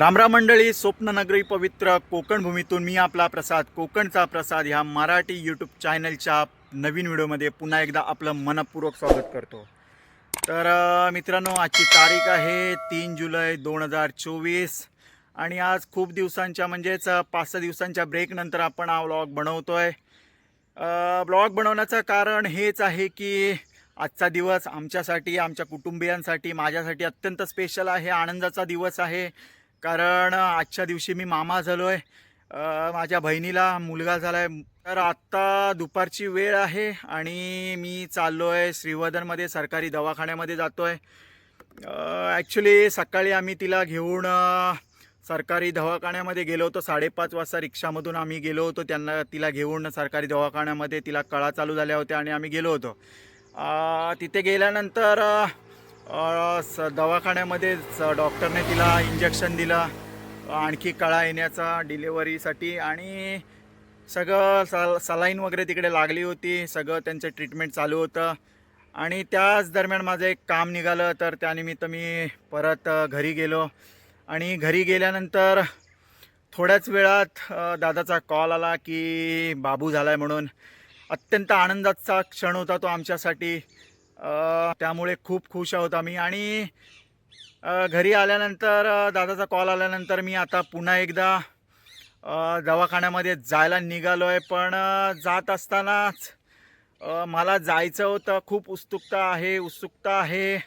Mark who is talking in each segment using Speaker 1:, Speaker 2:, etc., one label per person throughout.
Speaker 1: रामराम मंडळी स्वप्ननगरी पवित्र कोकण भूमीतून मी आपला प्रसाद कोकणचा प्रसाद ह्या मराठी यूट्यूब चॅनलच्या नवीन व्हिडिओमध्ये पुन्हा एकदा आपलं मनपूर्वक स्वागत करतो. तर मित्रांनो आजची तारीख आहे तीन जुलै दोन हजार चोवीस आणि आज खूप दिवसांच्या म्हणजेच पाच सहा दिवसांच्या ब्रेकनंतर आपण हा ब्लॉग बनवतो आहे ब्लॉग बनवण्याचं कारण हेच आहे की आजचा दिवस आमच्यासाठी आमच्या कुटुंबियांसाठी माझ्यासाठी अत्यंत स्पेशल आहे आनंदाचा दिवस आहे. कारण आजच्या दिवशी मी मामा झालो आहे माझ्या बहिणीला मुलगा झाला आहे तर आत्ता दुपारची वेळ आहे आणि मी चाललो आहे श्रीवर्धनमध्ये सरकारी दवाखान्यामध्ये जातो आहे ॲक्च्युली सकाळी आम्ही तिला घेऊन सरकारी दवाखान्यामध्ये गेलो होतो. साडेपाच वाजता रिक्षामधून आम्ही गेलो होतो. त्यांना तिला घेऊन सरकारी दवाखान्यामध्ये तिला कळा चालू झाल्या होत्या आणि आम्ही गेलो होतो. तिथे गेल्यानंतर स दवाखान्यामध्ये डॉक्टरने तिला इंजेक्शन दिलं आणखी कळा येण्याचा डिलेवरीसाठी आणि सगळं सल सलाईन वगैरे तिकडे लागली होती सगळं त्यांचं ट्रीटमेंट चालू होतं. आणि त्याच दरम्यान माझं एक काम निघालं तर त्यानिमित्त मी परत घरी गेलो. आणि घरी गेल्यानंतर थोड्याच वेळात दादाचा कॉल आला की बाबू झाला आहे म्हणून. अत्यंत आनंदाचा क्षण होता तो आमच्यासाठी. त्यामुळे खूप खुश आहोत आम्ही. आणि घरी आल्यानंतर दादाचा कॉल आल्यानंतर मी आता पुन्हा एकदा दवाखान्यामध्ये जायला निघालो आहे पण जात असतानाच मला जायचं होतं. खूप उत्सुकता आहे उत्सुकता आहे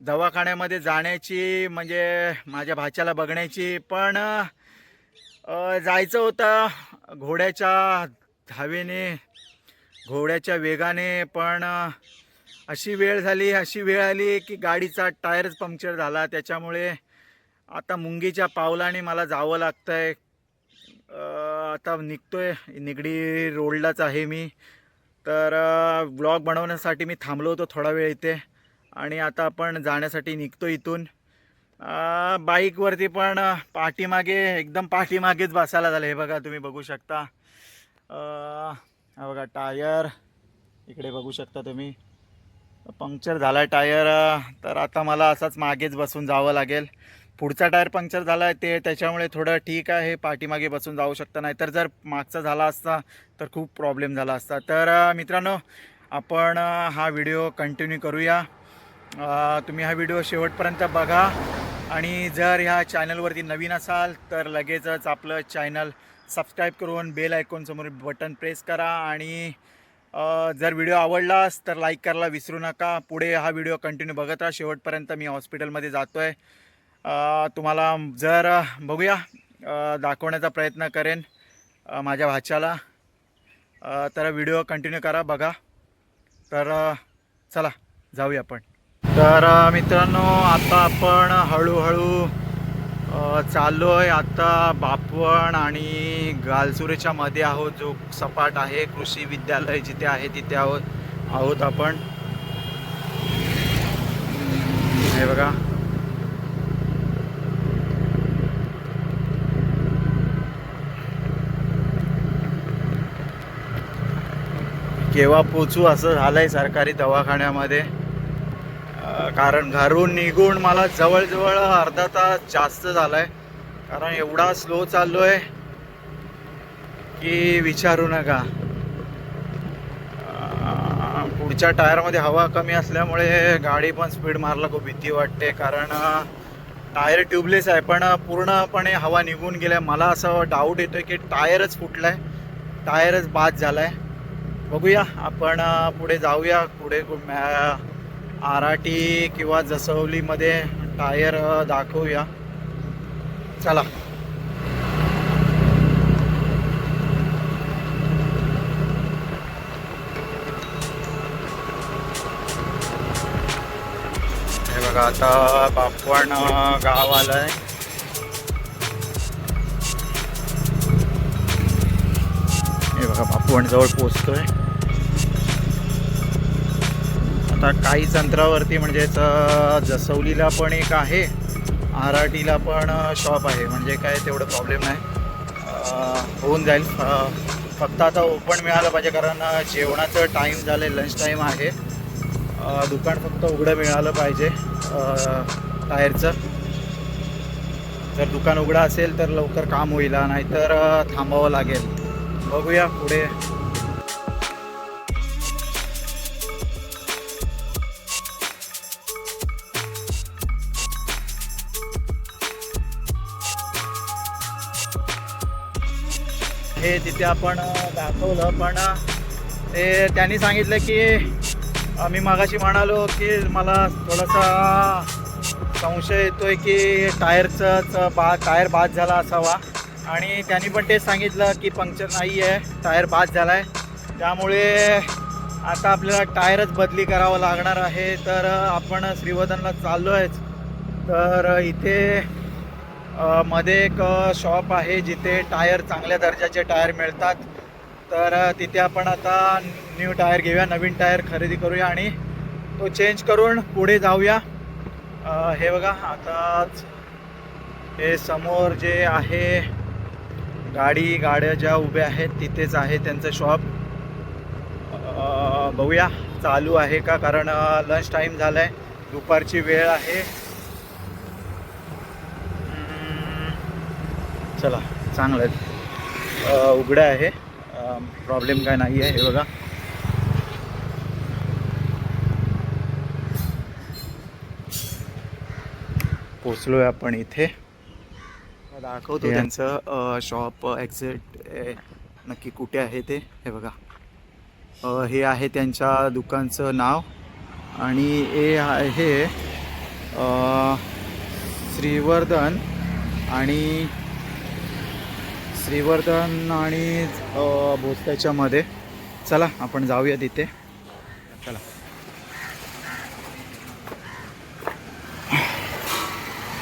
Speaker 1: दवाखान्यामध्ये जाण्याची म्हणजे माझ्या भाच्याला बघण्याची. पण जायचं होतं घोड्याच्या धावेने घोड्याच्या वेगाने. पण अशी वेळ झाली अशी वेळ आली की गाडीचा टायरच पंक्चर झाला. त्याच्यामुळे आता मुंगीच्या पावलाने मला जावं लागतं आहे आता निघतो आहे निगडी रोडलाच आहे मी. तर ब्लॉग बनवण्यासाठी मी थांबलो होतो थोडा वेळ इथे. आणि आता आपण जाण्यासाठी निघतो इथून. बाईकवरती पण पाठीमागे एकदम पाठीमागेच बसायला झालं. हे बघा तुम्ही बघू शकता. हा बघा टायर. इकडे बघू शकता तुम्ही. पंक्चर झाला आहे टायर तर आता मला असाच मागेच बसून जावं लागेल. पुढचा टायर पंक्चर झाला आहे ते त्याच्यामुळे थोडं ठीक आहे पाठीमागे बसून जाऊ शकतं नाही. तर जर मागचा झाला असता तर खूप प्रॉब्लेम झाला असता. तर मित्रांनो आपण हा व्हिडिओ कंटिन्यू करूया. तुम्ही हा व्हिडिओ शेवटपर्यंत बघा. आणि जर ह्या चॅनलवरती नवीन असाल तर लगेचच आपलं चॅनल सबस्क्राईब करून बेल आयकॉनसमोर बटन प्रेस करा. आणि जर व्हिडिओ आवडलास तर लाईक करायला विसरू नका. पुढे हा व्हिडिओ कंटिन्यू बघत राहा. शेवटपर्यंत मी हॉस्पिटलमध्ये जातो आहे तुम्हाला जर बघूया. दाखवण्याचा प्रयत्न करेन माझ्या भाच्याला. तर व्हिडिओ कंटिन्यू करा बघा. तर चला जाऊया आपण. तर मित्रांनो आता आपण हळूहळू चाललो आहे आता बापवण आणि गालसुरेच्या मध्ये आहोत जो सपाट आहे कृषी विद्यालय जिथे आहे तिथे आहोत आहोत आपण. हे बघा. केव्हा पोचू असं झालंय सरकारी दवाखान्यामध्ये? कारण घरून निघून मला जवळजवळ अर्धा तास जास्त झाला आहे कारण एवढा स्लो चाललो आहे की विचारू नका. पुढच्या टायरमध्ये हवा कमी असल्यामुळे गाडी पण स्पीड मारला खूप भीती वाटते. कारण टायर ट्यूबलेस आहे पण पूर्णपणे हवा निघून गेल्या. मला असं डाऊट येतोय की टायरच फुटलाय टायरच बाद झालाय. बघूया आपण पुढे जाऊया पुढे आराटी किंवा जसवलीमध्ये टायर दाखवूया. चला. हे बघा आता बापवण गाव आलंय. हे बघा बापवण जवळ पोचतोय. आता काहीच अंतरावरती म्हणजेच जसवलीला पण एक आहे आराटीला पण शॉप आहे. म्हणजे काय तेवढं प्रॉब्लेम नाही. होऊन जाईल. फक्त आता ओपन मिळालं पाहिजे कारण जेवणाचं टाईम झालं लंच टाईम आहे. दुकान फक्त उघडं मिळालं पाहिजे टायरचं जर दुकान उघडं असेल तर लवकर काम होईल नाहीतर थांबावं लागेल. बघूया पुढे. हे तिथे आपण दाखवलं पण ते त्यांनी सांगितलं की आम्ही मी मागाशी म्हणालो की मला थोडासा संशय येतोय की टायरचाच बा टायर बाद झाला असावा. आणि त्यांनी पण तेच सांगितलं की पंक्चर नाही आहे टायर बाद झाला आहे त्यामुळे आता आपल्याला टायरच बदली करावं लागणार आहे. तर आपण श्रीवर्धनला चाललो आहेच तर इथे मध्ये एक शॉप आहे जिथे टायर चांगल्या दर्जाचे टायर मिळतात. तर तिथे आपण आता न्यू टायर घेऊया नवीन टायर खरेदी करूया आणि तो चेंज करून पुढे जाऊया. हे बघा आताच हे समोर जे आहे गाडी गाड्या ज्या उभ्या आहेत तिथेच आहे त्यांचं शॉप बघूया चालू आहे का? कारण लंच टाईम झाला आहे दुपारची वेळ आहे. चला चांगलं आहे. उघडं आहे. प्रॉब्लेम काय नाही आहे हे बघा. पोचलो आहे आपण इथे. दाखवतो त्यांचं शॉप एक्झॅक्ट नक्की कुठे आहे ते हे बघा. हे आहे त्यांच्या दुकानचं नाव. आणि हे आहे श्रीवर्धन आणि श्रीवर्धन आणि भोसल्याच्यामध्ये चला आपण जाऊया तिथे चला.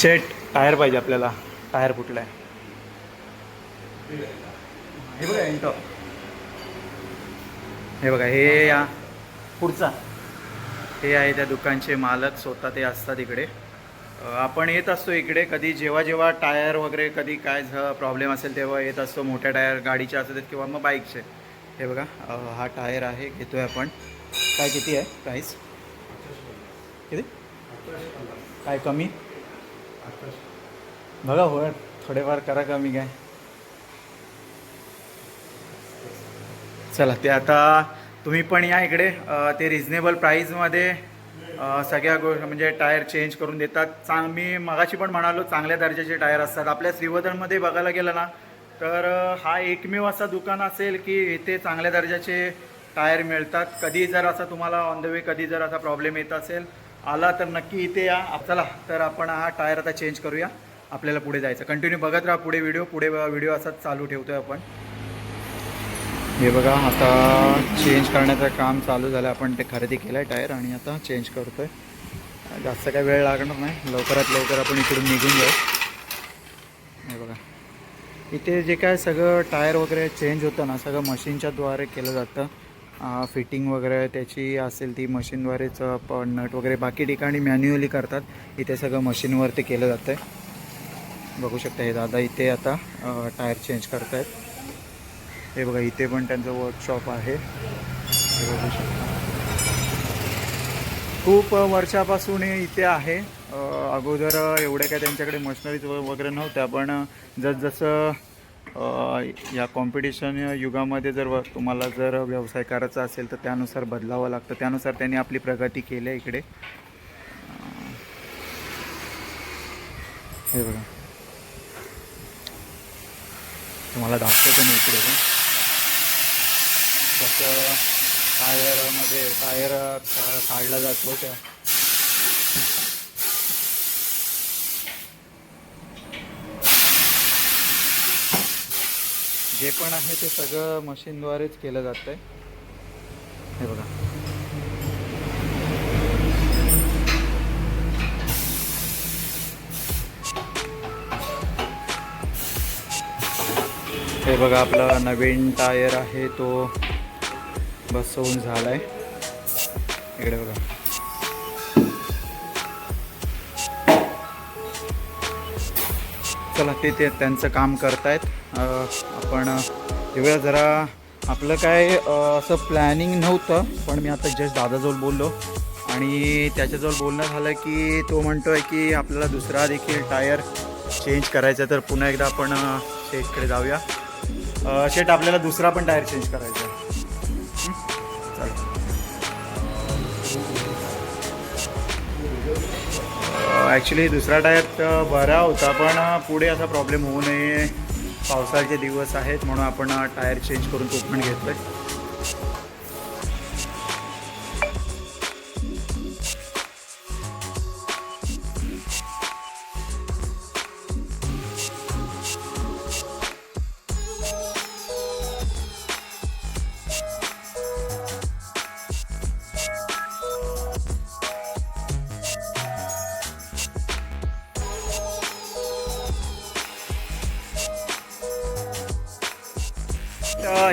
Speaker 1: शेट टायर पाहिजे आपल्याला. टायर आहे हे बघा हे बघा हे या. पुढचा. हे आहे त्या दुकानचे मालक स्वतः ते असतात इकडे. आपण येत असतो इकडे कधी जेव्हा जेव्हा टायर वगैरे कधी काय प्रॉब्लेम असेल तेव्हा येत असतो. मोठ्या टायर गाडीचे देत किंवा मग बाईकचे. हे बघा हा टायर आहे घेतोय आपण. काय किती आहे प्राईस किती? काय कमी? बघा हो थोडेफार करा कमी काय. चला ते आता तुम्ही पण या इकडे. ते रिझनेबल प्राईजमध्ये सगळ्या गो म्हणजे टायर चेंज करून देतात. चांग मी मगाशी पण म्हणालो चांगल्या दर्जाचे टायर असतात. आपल्या श्रीवर्धनमध्ये बघायला गेलं ना तर हा एकमेव असा दुकान असेल की इथे चांगल्या दर्जाचे टायर मिळतात. कधी जर असा तुम्हाला ऑन द वे कधी जर असा प्रॉब्लेम येत असेल आला तर नक्की इथे या. चला तर आपण हा टायर आता चेंज करूया. आपल्याला पुढे जायचं. कंटिन्यू बघत राहा पुढे व्हिडिओ पुढे व्हिडिओ असाच चालू ठेवतो आहे आपण. हे बघा आता चेंज करण्याचं काम चालू झालं. आपण ते खरेदी केलं आहे टायर आणि आता चेंज करतो आहे जास्त काही वेळ लागणार नाही. लवकरात लवकर आपण इकडून निघून जाऊ. हे बघा. इथे जे काय सगळं टायर वगैरे चेंज होतं ना सगळं मशीनच्याद्वारे केलं जातं. फिटिंग वगैरे त्याची असेल ती मशीनद्वारेच पण नट वगैरे बाकी ठिकाणी मॅन्युअली करतात. इथे सगळं मशीनवरती केलं जातं आहे बघू शकता हे दादा इथे आता टायर चेंज करतायत. हे बघा इथे पण त्यांचं वर्कशॉप आहे. हे बघू शकता. खूप वर्षापासून इथे आहे. अगोदर एवढ्या काय त्यांच्याकडे मशनरीज वगैरे नव्हत्या पण जसजसं या कॉम्पिटिशन युगामध्ये जर व- तुम्हाला जर व्यवसाय करायचा असेल तर त्यानुसार बदलावं लागतं. त्यानुसार त्यांनी आपली प्रगती केली आहे इकडे. हे बघा. तुम्हाला दाखवतो मी इकडे. पण कसं टायरमध्ये टायर काढला जातो त्या. जे पण आहे ते सगळं मशीनद्वारेच केलं जातं आहे हे बघा. हे बघा आपला नवीन टायर आहे तो. बसवून झाला आहे इकडे बघा. चला ते ते त्यांचं काम करतायत. आपण एवढं जरा आपलं काय असं प्लॅनिंग नव्हतं पण मी आता जस्ट दादाजवळ बोललो. आणि त्याच्याजवळ बोलणं झालं की तो म्हणतो आहे की आपल्याला दुसरा देखील टायर चेंज करायचं तर पुन्हा एकदा आपण शेटकडे जाऊया. शेट आपल्याला दुसरा पण टायर चेंज करायचा ॲक्च्युली दुसरा टायर तर बरा होता पण पुढे असा प्रॉब्लेम होऊ नये. पावसाळ्याचे दिवस आहेत म्हणून आपण टायर चेंज करून तो पण घेतलं आहे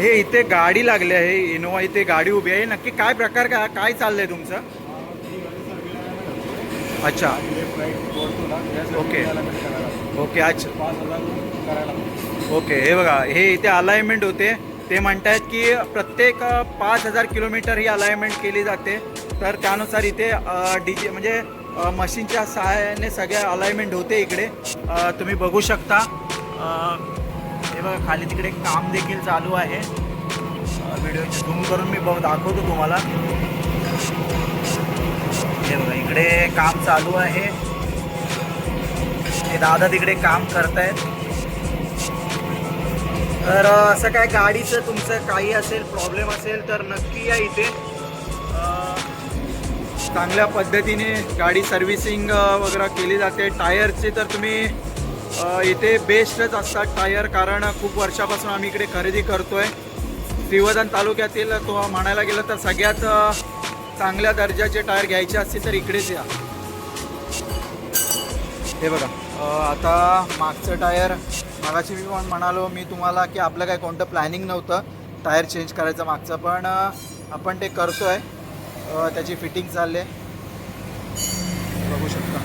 Speaker 1: हे इथे गाडी लागली आहे इनोवा इथे गाडी उभी आहे. नक्की काय प्रकार काय काय चाललंय तुमचं? अच्छा. ओके. ओके अच्छा. ओके हे बघा हे इथे अलाइनमेंट होते. ते म्हणतायत की प्रत्येक पाच हजार किलोमीटर ही अलाइनमेंट केली जाते. तर त्यानुसार इथे डी जे म्हणजे मशीनच्या सहाय्याने सगळ्या अलाइनमेंट होते इकडे. तुम्ही बघू शकता. हे बघा खाली तिकडे काम देखील चालू आहे. व्हिडिओची झूम करून मी बघ दाखवतो तुम्हाला. हे बघा इकडे काम चालू आहे. ते दादा तिकडे काम करतायत. तर असं काय गाडीचं तुमचं काही असेल प्रॉब्लेम असेल तर नक्की या इथे. चांगल्या पद्धतीने गाडी सर्व्हिसिंग वगैरे केली जाते. टायरचे तर तुम्ही इथे बेस्टच असतात टायर कारण खूप वर्षापासून आम्ही इकडे खरेदी करतोय. श्रीवर्धन तालुक्यातील तो म्हणायला गेलं तर सगळ्यात चांगल्या दर्जाचे टायर घ्यायचे असतील तर इकडेच या. हे बघा आता मागचं टायर मागाशी मी पण म्हणालो मी तुम्हाला की आपलं काय कोणतं प्लॅनिंग नव्हतं टायर चेंज करायचं मागचं पण आपण ते करतोय. आहे त्याची फिटिंग चालली आहे बघू शकता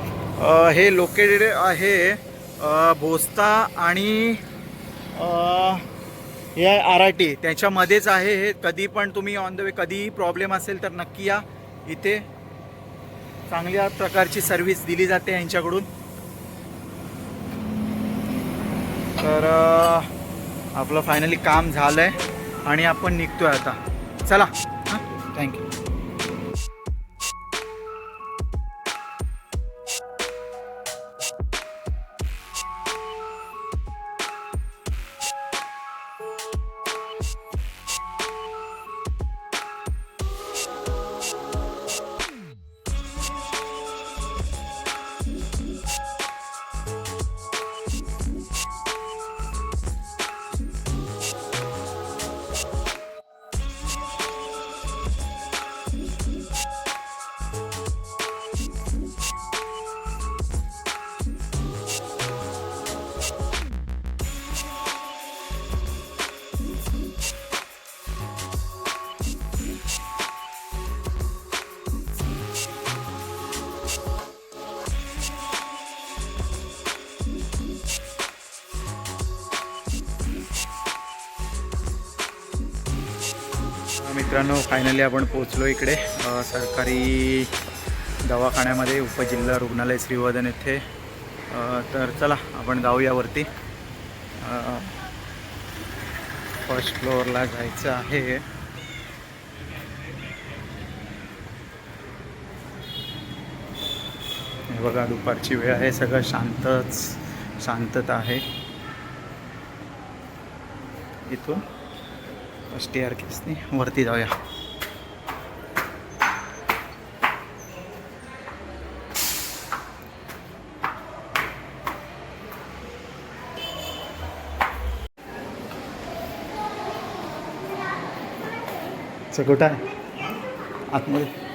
Speaker 1: अ, हे लोकेटेड आहे भोस्ता आणि हे आहे आर आय टी. त्याच्यामध्येच आहे हे. कधी पण तुम्ही ऑन द वे कधीही प्रॉब्लेम असेल तर नक्की या इथे. चांगल्या प्रकारची सर्व्हिस दिली जाते यांच्याकडून. तर आपलं फायनली काम झालं आहे आणि आपण निघतोय आता. चला हां? थँक्यू मित्रांनो फायनली आपण पोचलो इकडे सरकारी दवाखान्यामध्ये उपजिल्हा रुग्णालय श्रीवर्धन येथे. तर चला आपण जाऊया वरती. फर्स्ट फ्लोअरला जायचं आहे. बघा दुपारची वेळ आहे सगळं शांतच शांतता आहे. इथून स्टेअर केसनी. वरती जाऊया. चकोटा. कुठं आहे आतमध्ये.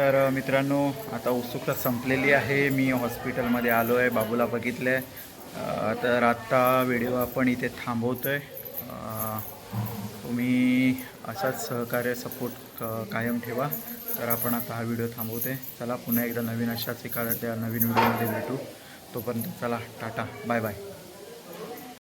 Speaker 1: तर मित्रांनो आता उत्सुकता संपलेली आहे. मी हॉस्पिटलमध्ये आलो आहे बाबूला बघितलं आहे तर आत्ता व्हिडिओ आपण इथे थांबवतो आहे तुम्ही असाच सहकार्य सपोर्ट कायम ठेवा. तर आपण आता हा व्हिडिओ थांबवतो आहे चला पुन्हा एकदा नवीन अशाच एखाद्या त्या नवीन व्हिडिओमध्ये भेटू. तोपर्यंत चला टाटा बाय बाय